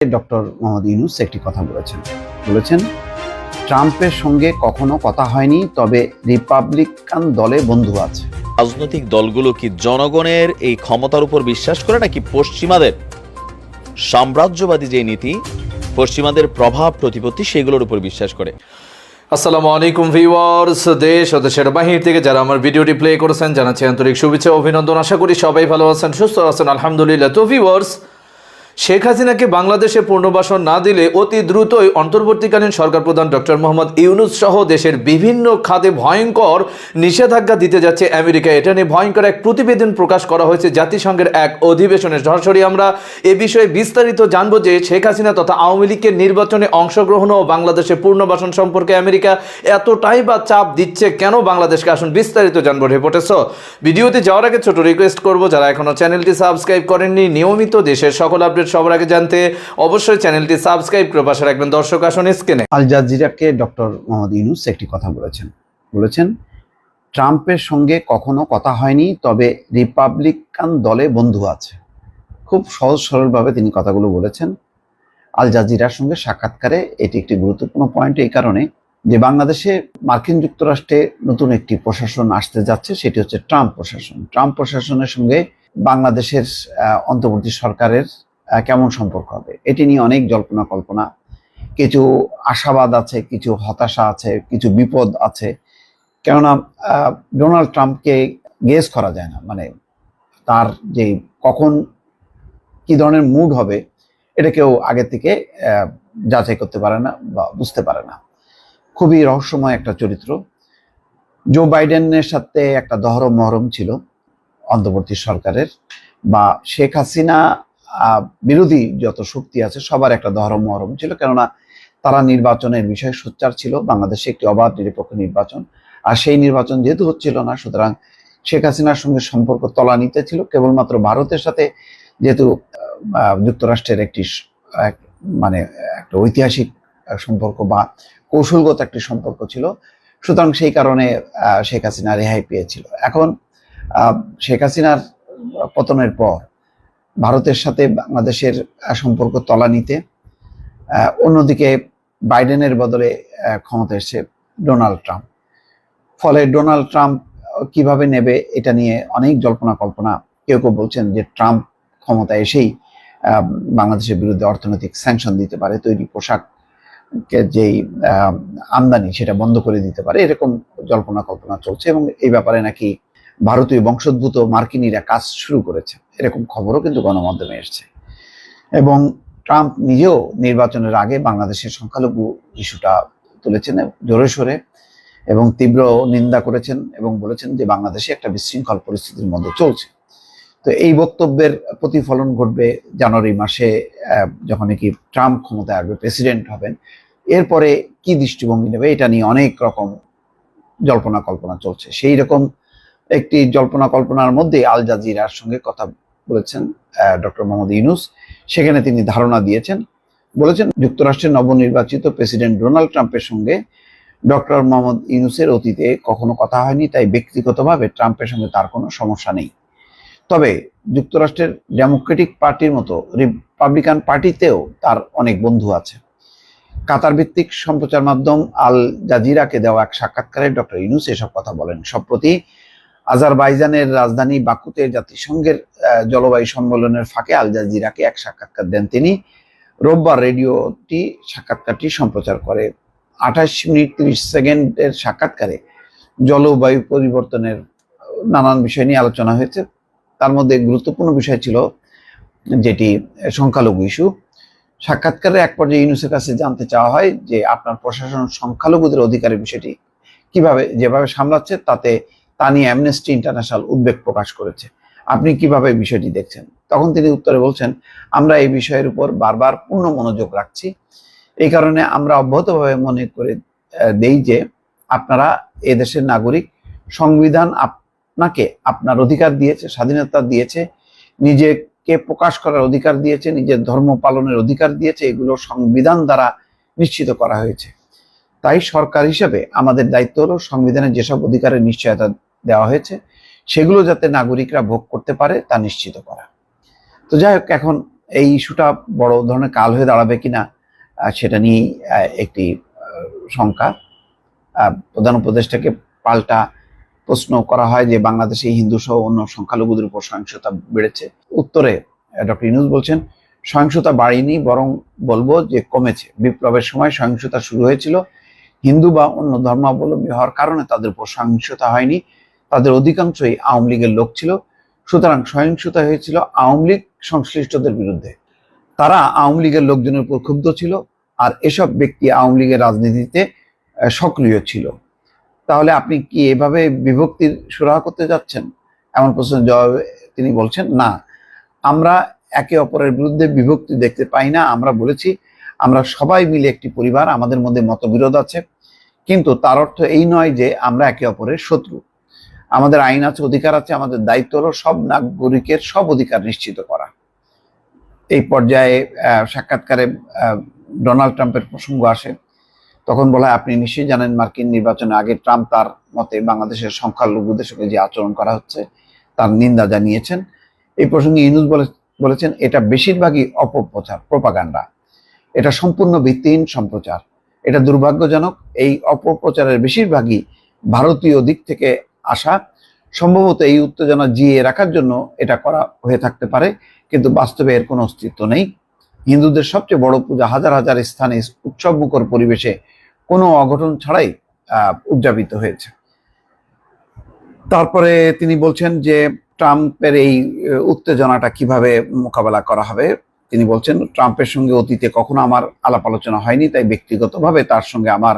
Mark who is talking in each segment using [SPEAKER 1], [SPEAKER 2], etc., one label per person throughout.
[SPEAKER 1] Doctor Mohammad Yunus একটি কথা বলেছেন। বলেছেন ট্রাম্পের সঙ্গে কখনো কথা হয়নি তবে রিপাবলিকান দলে বন্ধু আছে।
[SPEAKER 2] রাজনৈতিক দলগুলো কি জনগণের এই ক্ষমতার উপর বিশ্বাস করে নাকি পশ্চিমাদের? সাম্রাজ্যবাদী যে নীতি পশ্চিমাদের প্রভাব প্রতিপত্তি সেগুলোর উপর বিশ্বাস করে।
[SPEAKER 3] আসসালামু আলাইকুম ভিউয়ার্স দেশ ও দেশের বাহির থেকে যারা আমার ভিডিওটি প্লে করেছেন জানাচ্ছি আন্তরিক শুভেচ্ছা অভিনন্দন। আশা করি সবাই ভালো আছেন সুস্থ আছেন আলহামদুলিল্লাহ। তো ভিউয়ার্স শেখ হাসিনাকে বাংলাদেশে পুনর্বাসন না দিলে অতি দ্রুতই অন্তর্বর্তীকালীন সরকার প্রধান ডক্টর মোহাম্মদ ইউনুস সহ দেশের বিভিন্ন খাতে ভয়ঙ্কর নিষেধাজ্ঞা দিতে যাচ্ছে আমেরিকা। এটা নিয়ে ভয়ঙ্কর এক প্রতিবেদন প্রকাশ করা হয়েছে জাতিসংঘের এক অধিবেশনে। সরাসরি আমরা এ বিষয়ে বিস্তারিত জানব যে শেখ হাসিনা তথা আওয়ামী লীগের নির্বাচনে অংশগ্রহণ ও বাংলাদেশে পুনর্বাসন সম্পর্কে আমেরিকা এতটাই বা চাপ দিচ্ছে কেন বাংলাদেশকে? আসুন বিস্তারিত জানব রিপোর্টে সো ভিডিওতে যাওয়ার আগে ছোট রিকোয়েস্ট করব, যারা এখনও চ্যানেলটি সাবস্ক্রাইব করেননি, নিয়মিত দেশের সকল আপডেট সবার আগে জানতে অবশ্যই চ্যানেলটি সাবস্ক্রাইব করে পাশে রাখবেন। দর্শক, আসুন স্ক্রিনে।
[SPEAKER 1] আল জাজিরাকে ডক্টর মোহাম্মদ ইউনুস একটি কথা বলেছেন। বলেছেন, ট্রাম্পের সঙ্গে কখনো কথা হয়নি, তবে রিপাবলিকান দলে বন্ধু আছে। খুব সহজ সরলভাবে তিনি কথাগুলো বলেছেন। আল জাজিরার সঙ্গে সাক্ষাৎকারে এটি একটি গুরুত্বপূর্ণ পয়েন্ট এই কারণে যে বাংলাদেশে মার্কিন যুক্তরাষ্ট্রে নতুন একটি প্রশাসন আসতে যাচ্ছে, সেটি হচ্ছে ট্রাম্প প্রশাসন। ট্রাম্প প্রশাসনের সঙ্গে বাংলাদেশের অন্তর্বর্তী সরকারের কেমন সম্পর্ক হবে? এটি নিয়ে অনেক জল্পনা কল্পনা। কিছু আশাবাদ আছে, কিছু হতাশা আছে, কিছু বিপদ আছে। কেননা ডোনাল্ড ট্রাম্পকে গেস করা যায় না। মানে তার যে কখন কি ধরনের মুড হবে, এটা কেউ আগে থেকে যাচাই করতে পারে না বা বুঝতে পারে না। খুবই রহস্যময় একটা চরিত্র। জো বাইডেনের সাথে একটা দহরম মহরম ছিল অন্তর্বর্তী সরকারের বা শেখ হাসিনা বিরোধী যত শক্তি আছে, সবার একটা দহরম মহরম ছিল। কেননা তারা নির্বাচনের বিষয়ে সোচ্চার ছিল। বাংলাদেশে একটি অবাধ, নিরপেক্ষ নির্বাচন। আর সেই নির্বাচন যেহেতু হচ্ছিল না, সুতরাং শেখ হাসিনার সঙ্গে সম্পর্ক তলানিতে ছিল। কেবলমাত্র ভারতের সাথে যেহেতু যুক্তরাষ্ট্রের একটি এক- মানে একটা ঐতিহাসিক সম্পর্ক বা কৌশলগত একটি সম্পর্ক ছিল। সুতরাং সেই কারণে শেখ হাসিনা রেহাই পেয়েছিল। এখন শেখ হাসিনার পতনের পর ভারতের সাথে বাংলাদেশের সম্পর্ক তলানিতে অন্যদিকে বাইডেনের বদলে ক্ষমতা এসেছে ডোনাল্ড ট্রাম্প। ফলে ডোনাল্ড ট্রাম্প কীভাবে নেবে এটা নিয়ে অনেক জল্পনা কল্পনা কেউ কেউ বলছেন যে ট্রাম্প ক্ষমতা এসেই বাংলাদেশের বিরুদ্ধে অর্থনৈতিক স্যাংশন দিতে পারে, তৈরি পোশাক যেই আমদানি সেটা বন্ধ করে দিতে পারে, এরকম জল্পনা কল্পনা চলছে এবং এই ব্যাপারে নাকি ভারতীয় বংশোদ্ভূত মার্কিনীরা কাজ শুরু করেছে। এরকম খবরও কিন্তু গণমাধ্যমে এসছে। এবং ট্রাম্প নিজেও নির্বাচনের আগে বাংলাদেশের সংখ্যালঘু ইস্যুটা তুলেছেন জোরে সোরে এবং তীব্র নিন্দা করেছেন এবং বলেছেন যে বাংলাদেশে একটা বিশৃঙ্খল পরিস্থিতির মধ্যে চলছে। তো এই বক্তব্যের প্রতিফলন ঘটবে জানুয়ারি মাসে যখন নাকি ট্রাম্প ক্ষমতায় আসবে, প্রেসিডেন্ট হবেন। এরপরে কি দৃষ্টিভঙ্গি নেবে এটা নিয়ে অনেক রকম জল্পনা কল্পনা চলছে। সেই রকম একটি জল্পনা কল্পনার মধ্যে আল জাজিরার সঙ্গে কথা বলেছেন ডক্টর মোহাম্মদ ইউনুস। সেখানে তিনি ধারণা দিয়েছেন, বলেছেন যুক্তরাষ্ট্রের নবনির্বাচিত প্রেসিডেন্ট ডোনাল্ড ট্রাম্পের সঙ্গে ডক্টর মোহাম্মদ ইউনুসের অতীতে কখনো কথা হয়নি, তাই ব্যক্তিগতভাবে ট্রাম্পের সঙ্গে তার কোনো সমস্যা নেই। তবে যুক্তরাষ্ট্রের ডেমোক্রেটিক পার্টির মতো রিপাবলিকান পার্টিতেও তার অনেক বন্ধু আছে। কাতার ভিত্তিক সম্প্রচার মাধ্যম আল জাজিরাকে দেওয়া এক সাক্ষাৎকারে ডক্টর ইউনুস এসব কথা বলেন। সম্প্রতি আজারবাইজানের রাজধানী বাকুতে জাতিসংঘের জলবায়ু সম্মেলনের ফাঁকে আল জাজিরাকে এক সাক্ষাৎকার দেন তিনি। রোববার রেডিওটি সাক্ষাৎকারটি সম্প্রচার করে। আঠাশ মিনিট তিরিশ সেকেন্ডের সাক্ষাৎকারে জলবায়ু পরিবর্তনের নানান বিষয় নিয়ে আলোচনা হয়েছে। তার মধ্যে গুরুত্বপূর্ণ বিষয় ছিল যেটি সংখ্যালঘু ইস্যু। সাক্ষাৎকারে এক পর্যায়ে ইউনুসের কাছে জানতে চাওয়া হয় যে আপনার প্রশাসন সংখ্যালঘুদের অধিকারের বিষয়টি কীভাবে, যেভাবে সামলাচ্ছে তাতে তা নিয়ে অ্যামনেস্টি ইন্টারন্যাশনাল উদ্বেগ প্রকাশ করেছে। আপনি কীভাবে বিষয়টি দেখছেন? তখন তিনি উত্তরে বলছেন, আমরা এই বিষয়ের উপর বারবার পূর্ণ মনোযোগ রাখছি। এই কারণে আমরা অব্যাহতভাবে মনে করে দেই যে আপনারা এদেশের নাগরিক, সংবিধান আপনাকে আপনার অধিকার দিয়েছে, স্বাধীনতা দিয়েছে, নিজেকে প্রকাশ করার অধিকার দিয়েছে, নিজের ধর্ম পালনের অধিকার দিয়েছে, এগুলো সংবিধান দ্বারা নিশ্চিত করা হয়েছে। তাই সরকার হিসেবে আমাদের দায়িত্ব হলো সংবিধানের যেসব অধিকারের নিশ্চয়তা দেওয়া হয়েছে, সেগুলো যাতে নাগরিকরা ভোগ করতে পারে তা নিশ্চিত করা। তো যাই হোক, এখন এই ইস্যুটা বড় ধরনের কাল হয়ে দাঁড়াবে কিনা সেটা নিয়েই একটি শঙ্কা। প্রধান উপদেষ্টাকে পাল্টা প্রশ্ন করা হয় যে বাংলাদেশে হিন্দু সহ অন্য সংখ্যালঘুদের উপর সহিংসতা বেড়েছে। উত্তরে ডক্টর ইনুস বলছেন, সহিংসতা বাড়েনি, বরং বলব যে কমেছে। বিপ্লবের সময় সহিংসতা শুরু হয়েছিল। হিন্দু বা অন্য ধর্মাবলম্বী হওয়ার কারণে তাদের উপর সহিংসতা হয়নি। তাদের অধিকাংশই আওয়ামী লীগের লোক ছিল। সুতরাং সহিংসতা হয়েছিল আওয়ামী লীগ সংশ্লিষ্টদের বিরুদ্ধে। তারা আওয়ামী লীগের লোকজনের উপর ক্ষুব্ধ ছিল আর এসব ব্যক্তি আওয়ামী লীগের রাজনীতিতে সক্রিয় ছিল। তাহলে আপনি কি এভাবে বিভক্তির সুরাহা করতে যাচ্ছেন? এমন প্রশ্নের জবাবে তিনি বলছেন, না, আমরা একে অপরের বিরুদ্ধে বিভক্তি দেখতে পাই না। আমরা বলেছি, আমরা সবাই মিলে একটি পরিবার, আমাদের মধ্যে মতবিরোধ আছে। কিন্তু তার অর্থ এই নয় যে আমরা একে অপরের শত্রু। আমাদের আইন আছে, অধিকার আছে, আমাদের দায়িত্ব হলো সব নাগরিকের সব অধিকার নিশ্চিত করা। এই পর্যায়ে সাক্ষাৎকারে ডোনাল্ড ট্রাম্পের প্রসঙ্গ আসে। তখন বলা হয়, আপনি নিশ্চয়ই জানেন মার্কিন নির্বাচনে আগে ট্রাম্প তার মতে বাংলাদেশের সংখ্যালঘুদের সঙ্গে যে আচরণ করা হচ্ছে, তার নিন্দা জানিয়েছেন। এই প্রসঙ্গে বলে, বলেছেন, এটা বেশিরভাগই অপপ্রচার, প্রপাগান্ডা। এটা সম্পূর্ণ ভিত্তিহীন সম্প্রচার। এটা দুর্ভাগ্যজনক, এই অপপ্রচারের বেশিরভাগই ভারতীয় দিক থেকে আসা সম্ভবত এই উত্তেজনা জিয়ে রাখার জন্য এটা করা হয়ে থাকতে পারে, কিন্তু বাস্তবে এর কোনো অস্তিত্ব নেই। হিন্দুদের সবচেয়ে বড় পূজা হাজার হাজার স্থানে উৎসব মুখর পরিবেশে কোনো অঘটন ছাড়াই উদযাপিত হয়েছে। তারপরে তিনি বলছেন যে ট্রাম্পের এই উত্তেজনাটা কীভাবে মোকাবেলা করা হবে? তিনি বলছেন, ট্রাম্পের সঙ্গে অতীতে কখনো আমার আলাপ আলোচনা হয়নি, তাই ব্যক্তিগতভাবে তার সঙ্গে আমার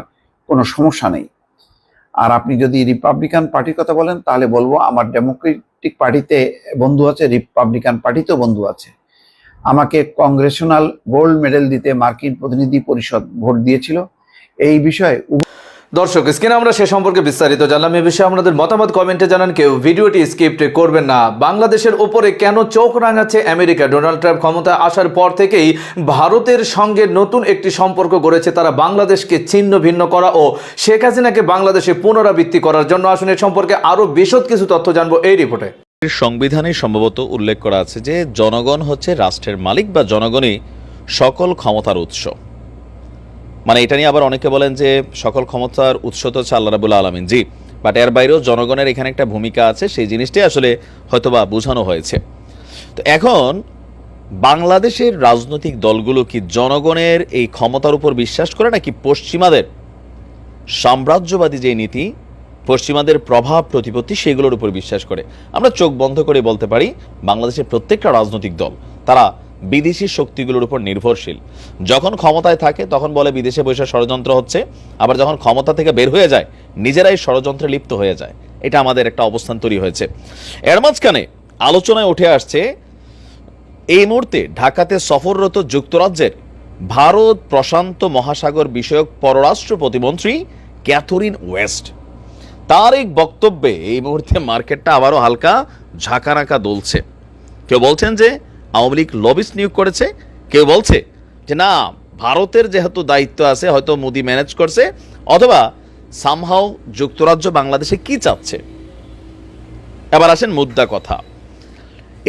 [SPEAKER 1] কোনো সমস্যা নেই। আর আপনি যদি রিপাবলিকান পার্টির কথা বলেন, তাহলে বলব আমার ডেমোক্রেটিক পার্টিতে বন্ধু আছে রিপাবলিকান পার্টিতেও বন্ধু আছে। আমাকে কংগ্রেশনাল গোল্ড মেডেল দিতে মার্কিন প্রতিনিধি পরিষদ ভোট দিয়েছিল। এই বিষয়ে
[SPEAKER 3] দর্শক, স্ক্রিনে আমরা সে সম্পর্কে বিস্তারিত জানলাম। এ বিষয়ে আপনাদের মতামত কমেন্টে জানান কেউ। ভিডিওটি স্কিপ্ট করবেন না। বাংলাদেশের ওপরে কেন চোখ রাঙাচ্ছে আমেরিকা? ডোনাল্ড ট্রাম্প ক্ষমতা আসার পর থেকেই ভারতের সঙ্গে নতুন একটি সম্পর্ক গড়েছে। তারা বাংলাদেশকে ছিন্ন ভিন্ন করা ও শেখ হাসিনাকে বাংলাদেশে পুনরাবৃত্তি করার জন্য আসুন এ সম্পর্কে আরও বিশদ কিছু তথ্য জানব এই রিপোর্টে।
[SPEAKER 2] সংবিধানে সম্ভবত উল্লেখ করা আছে যে, জনগণ হচ্ছে রাষ্ট্রের মালিক বা জনগণই সকল ক্ষমতার উৎস। মানে এটা নিয়ে আবার অনেকে বলেন যে সকল ক্ষমতার উৎস তো হচ্ছে আল্লাহ রাবুল আলমিন। জি বাট এর বাইরেও জনগণের এখানে একটা ভূমিকা আছে, সেই জিনিসটাই আসলে হয়তোবা বোঝানো হয়েছে। তো এখন বাংলাদেশের রাজনৈতিক দলগুলো কি জনগণের এই ক্ষমতার উপর বিশ্বাস করে, নাকি পশ্চিমাদের সাম্রাজ্যবাদী যে নীতি, পশ্চিমাদের প্রভাব, প্রতিপত্তি, সেগুলোর উপর বিশ্বাস করে? আমরা চোখ বন্ধ করে বলতে পারি, বাংলাদেশের প্রত্যেকটা রাজনৈতিক দল, তারা বিদেশি শক্তিগুলোর উপর নির্ভরশীল। যখন ক্ষমতায় থাকে, তখন বলে বিদেশে বসে ষড়যন্ত্র হচ্ছে, আবার যখন ক্ষমতা থেকে বের হয়ে যায়, নিজেরাই ষড়যন্ত্রে লিপ্ত হয়ে যায়। এটা আমাদের একটা অবস্থান তৈরি হয়েছে। এর মাঝখানে আলোচনায় উঠে আসছে, এই মুহূর্তে ঢাকাতে সফররত যুক্তরাজ্যের ভারত প্রশান্ত মহাসাগর বিষয়ক পররাষ্ট্র প্রতিমন্ত্রী ক্যাথরিন ওয়েস্ট। তার এক বক্তব্যে এই মুহূর্তে মার্কেটটা আবারও হালকা ঝাঁকানাকা দলছে। কেউ বলছেন যে আওয়ামী লীগ লবিস নিয়োগ করেছে। কেউ বলছে যে, না, ভারতের যেহেতু দায়িত্ব আছে, হয়তো মোদি ম্যানেজ করছে, অথবা সামহাও যুক্তরাজ্য বাংলাদেশে কি চাচ্ছে? এবার আসেন মুদ্রা কথা।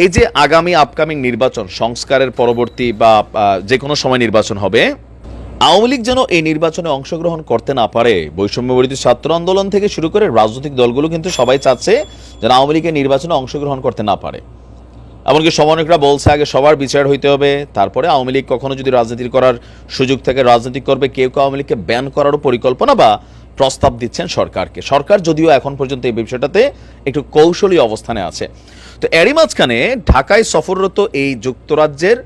[SPEAKER 2] এই যে আগামী আপকামিং নির্বাচন, সংস্কারের পরবর্তী বা যে কোনো সময় নির্বাচন হবে, আওয়ামী লীগ যেন এই নির্বাচনে অংশগ্রহণ করতে না পারে বৈষম্যবর্তী ছাত্র আন্দোলন থেকে শুরু করে রাজনৈতিক দলগুলো কিন্তু সবাই চাচ্ছে যেন আওয়ামী লীগের নির্বাচনে অংশগ্রহণ করতে না পারে। এমনকি সমন্বয়করা বলছে আগে সবার বিচার হইতে হবে, তারপরে আওয়ামী লীগ কখনো যদি রাজনীতি করার সুযোগ থেকে, রাজনীতি করবে, কেউ কেউ আওয়ামী লীগকে ব্যান করারও পরিকল্পনা বা প্রস্তাব দিচ্ছেন সরকারকে। সরকার যদিও এখন পর্যন্ত এই বিষয়টাতে একটু কৌশলী অবস্থানে আছে। তো এরই মাঝখানে ঢাকায় সফররত এই যুক্তরাজ্যের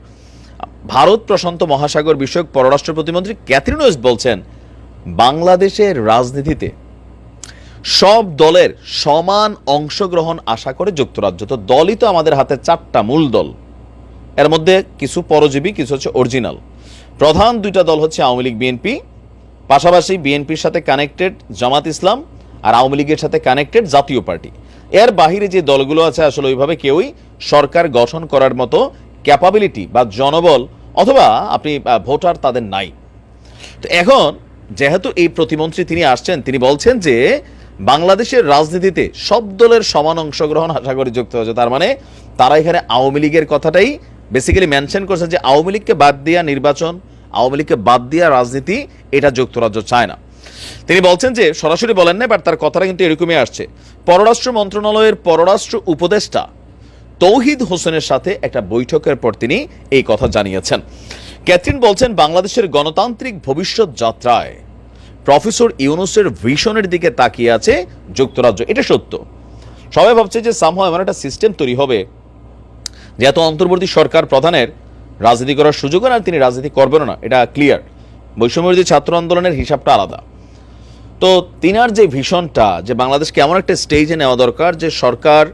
[SPEAKER 2] ভারত প্রশান্ত মহাসাগর বিষয়ক পররাষ্ট্র প্রতিমন্ত্রী ক্যাথরিন ওয়েস্ট বলছেন, বাংলাদেশের রাজনীতিতে সব দলের সমান অংশগ্রহণ আশা করে যুক্তরাজ্য। তো দলই তো আমাদের হাতে চারটা মূল দল। এর মধ্যে কিছু পরজীবী, কিছু হচ্ছে অরিজিনাল। প্রধান দুইটা দল হচ্ছে আওয়ামী লীগ, বিএনপি। পাশাপাশি বিএনপির সাথে কানেক্টেড জামাত ইসলাম আর আওয়ামী লীগের সাথে কানেক্টেড জাতীয় পার্টি। এর বাহিরে যে দলগুলো আছে, আসলে ওইভাবে কেউই সরকার গঠন করার মতো ক্যাপাবিলিটি বা জনবল অথবা আপনি ভোটার তাদের নাই। তো এখন যেহেতু এই প্রতিমন্ত্রী তিনি আসছেন, তিনি বলছেন যে বাংলাদেশের রাজনীতিতে সব দলের সমান অংশগ্রহণ আশা করে যুক্ত হয়েছে। তার মানে তারা এখানে আওয়ামী লীগের কথাটাই বেসিক্যালি মেনশন করছে যে আওয়ামী লীগকে বাদ দিয়া নির্বাচন, আওয়ামী লীগকে বাদ দিয়া রাজনীতি, এটা যুক্তরাজ্য চায় না। তিনি বলছেন যে সরাসরি বলেন না বাট তার কথাটা কিন্তু এরকমই আসছে। পররাষ্ট্র মন্ত্রণালয়ের পররাষ্ট্র উপদেষ্টা তৌহিদ হোসেনের সাথে একটা বৈঠকের পর তিনি এই কথা জানিয়েছেন। ক্যাথরিন বলছেন, বাংলাদেশের গণতান্ত্রিক ভবিষ্যৎ যাত্রায় প্রফেসর ইউনুসের ভিশনের দিকে তাকিয়ে আছে যুক্তরাজ্য। এটা সত্য। সবাই ভাবছে যে সামহ এমন একটা সিস্টেম তৈরি হবে যে এত অন্তর্বর্তী সরকার প্রধানের রাজনীতি করার সুযোগ আর তিনি রাজনীতি করবেন না। এটা ক্লিয়ার বৈষম্যবিরোধী ছাত্র আন্দোলনের হিসাবটা আলাদা। তো তিনার যে ভিশনটা যে বাংলাদেশকে এমন একটা স্টেজে নেওয়া দরকার, যে সরকার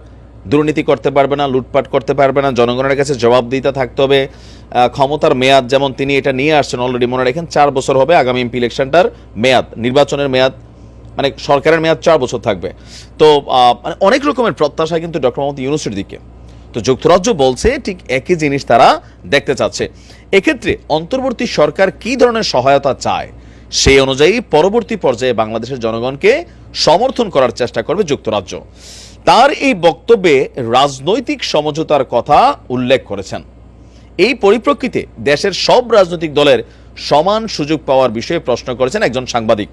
[SPEAKER 2] দুর্নীতি করতে পারবে না, লুটপাট করতে পারবে না, জনগণের কাছে জবাবদিহিতা থাকতে হবে। ক্ষমতার মেয়াদ যেমন তিনি এটা নিয়ে আসছেন অলরেডি মনে রাখেন, চার বছর হবে আগামী এমপি ইলেকশনটার মেয়াদ, নির্বাচনের মেয়াদ মানে সরকারের মেয়াদ চার বছর থাকবে। তো মানে অনেক রকমের প্রত্যাশা কিন্তু ডক্টর মোহাম্মদ ইউনুসের দিকে। তো যুক্তরাজ্য বলছে ঠিক একই জিনিস তারা দেখতে চাচ্ছে। এক্ষেত্রে অন্তর্বর্তী সরকার কি ধরনের সহায়তা চায় সেই অনুযায়ী পরবর্তী পর্যায়ে বাংলাদেশের জনগণকে সমর্থন করার চেষ্টা করবে যুক্তরাজ্য। তার এই বক্তব্যে রাজনৈতিক সমঝোতার কথা উল্লেখ করেছেন। এই পরিপ্রেক্ষিতে দেশের সব রাজনৈতিক দলের সমান সুযোগ পাওয়ার বিষয়ে প্রশ্ন করেছেন একজন সাংবাদিক।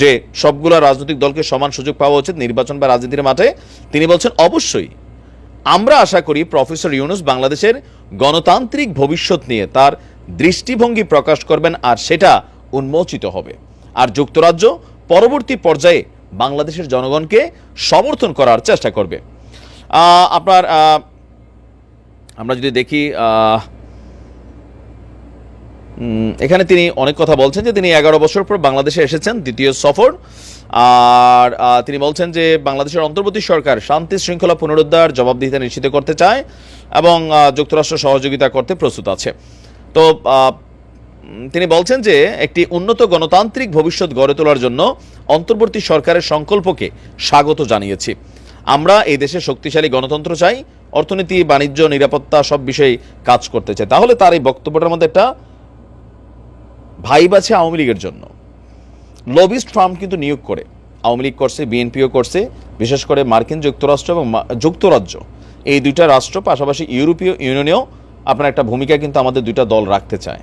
[SPEAKER 2] যে সবগুলো রাজনৈতিক দলকে সমান সুযোগ পাওয়া উচিত নির্বাচন বা রাজনীতির মাঠে, তিনি বলছেন, অবশ্যই। আমরা আশা করি প্রফেসর ইউনুস বাংলাদেশের গণতান্ত্রিক ভবিষ্যৎ নিয়ে তার দৃষ্টিভঙ্গি প্রকাশ করবেন আর সেটা উন্মোচিত হবে। আর যুক্তরাজ্য পরবর্তী পর্যায়ে বাংলাদেশের জনগণকে সমর্থন করার চেষ্টা করবে। আপনার আমরা যদি দেখি এখানে তিনি অনেক কথা বলছেন যে তিনি এগারো বছর পর বাংলাদেশে এসেছেন, দ্বিতীয় সফর। আর তিনি বলছেন যে বাংলাদেশের অন্তর্বর্তী সরকার শান্তি শৃঙ্খলা পুনরুদ্ধার জবাবদিহিতা নিশ্চিত করতে চায় এবং যুক্তরাষ্ট্র সহযোগিতা করতে প্রস্তুত আছে। তো তিনি বলছেন যে একটি উন্নত গণতান্ত্রিক ভবিষ্যৎ গড়ে তোলার জন্য অন্তর্বর্তী সরকারের সংকল্পকে স্বাগত জানিয়েছি। আমরা এই দেশে শক্তিশালী গণতন্ত্র চাই, অর্থনীতি, বাণিজ্য, নিরাপত্তা সব বিষয়ে কাজ করতে চাই। তাহলে তার এই বক্তব্যটার মধ্যে একটা ভাইব আছে আওয়ামী লীগের জন্য। লবিস্ট ফার্ম কিন্তু নিয়োগ করে। আওয়ামী লীগ করছে, বিএনপিও করছে, বিশেষ করে মার্কিন যুক্তরাষ্ট্র এবং যুক্তরাজ্য। এই দুইটা রাষ্ট্র, পাশাপাশি ইউরোপীয় ইউনিয়নেও আপনার একটা ভূমিকা কিন্তু আমাদের দুইটা দল রাখতে চায়।